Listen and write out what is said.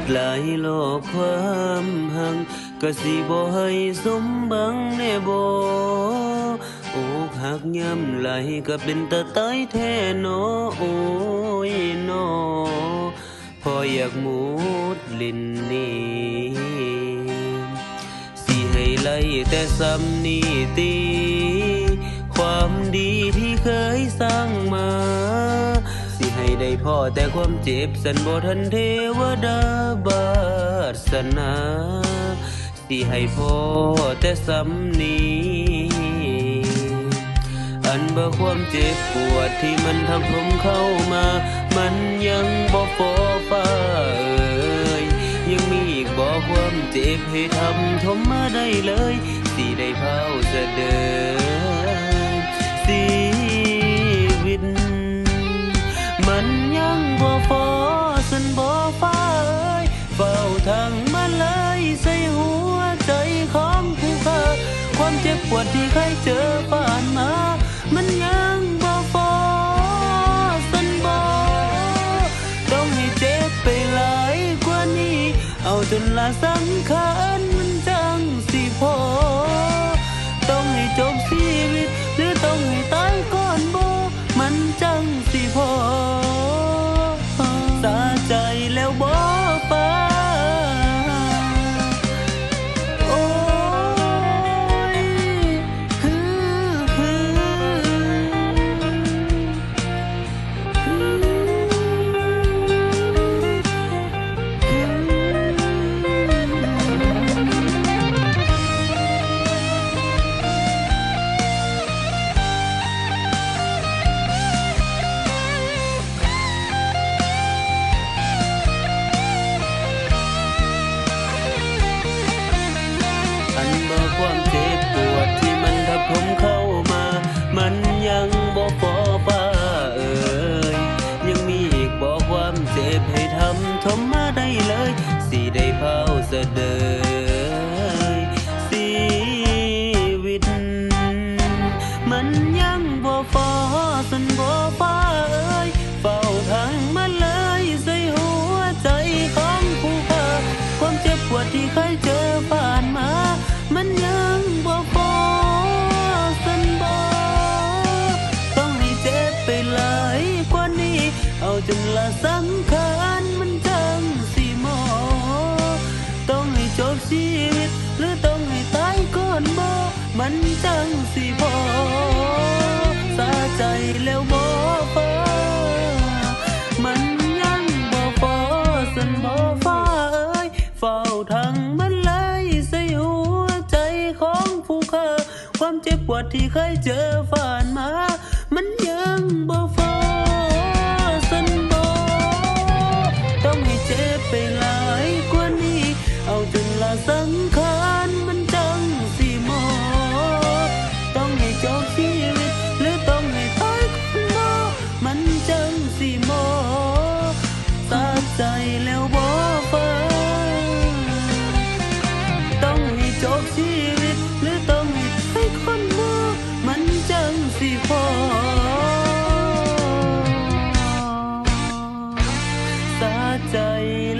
ดหลายโลกความหังก็สิบ่ให้สมบังแน่บ่อกหักย้ำไหลก็เป็นตาตายแท้นอโอ้ยนอพออยากมุดลินนี่สิให้ไล่แต่ซ้ำนี่ตีความดีที่เคยสร้างมา ได้พ่อแต่ความเจ็บสันบ่ทันเทวดาบาสนาสิให้พ่อแต่ซ้ำนีอันบ่ความเจ็บปวดที่มันทับถมเข้ามา มันยังบ่ฟอฟ้าเอ่ยยังมีอีกบ่ความเจ็บให้ทำทมมาได้เลย สิได้เผาเสะเดิน วดที่เคยเจอผ่านมา มันยังบ่ฟอสันบ่ต้องให้เจ็บไปหลายกว่านี้ เอาจนละสังขาร มันยังบ่ฟอสันบ่ฟ้าเอ่ยเฝ้าทางมาเลยใส่หัวใจของผู้ค่าความเจ็บปวดที่เคยเจอผ่านมา มันยังบ่ฟอสันบ่ต้องให้เจ็บไปหลายกว่านี้ เอาจนละสังขารมันจังสิหมอ ต้องให้จบชีวิต หรือต้องให้ตายก่อนบ่มันจังสิ แล้วบ่ฟ้ามันยังบ่พอสันบ่ฟ้าเอ้ยเฝ้าทั้งมันเลยใส่หัวใจของผู้เค่าความเจ็บปวดที่เคยเจอผ่านมา 在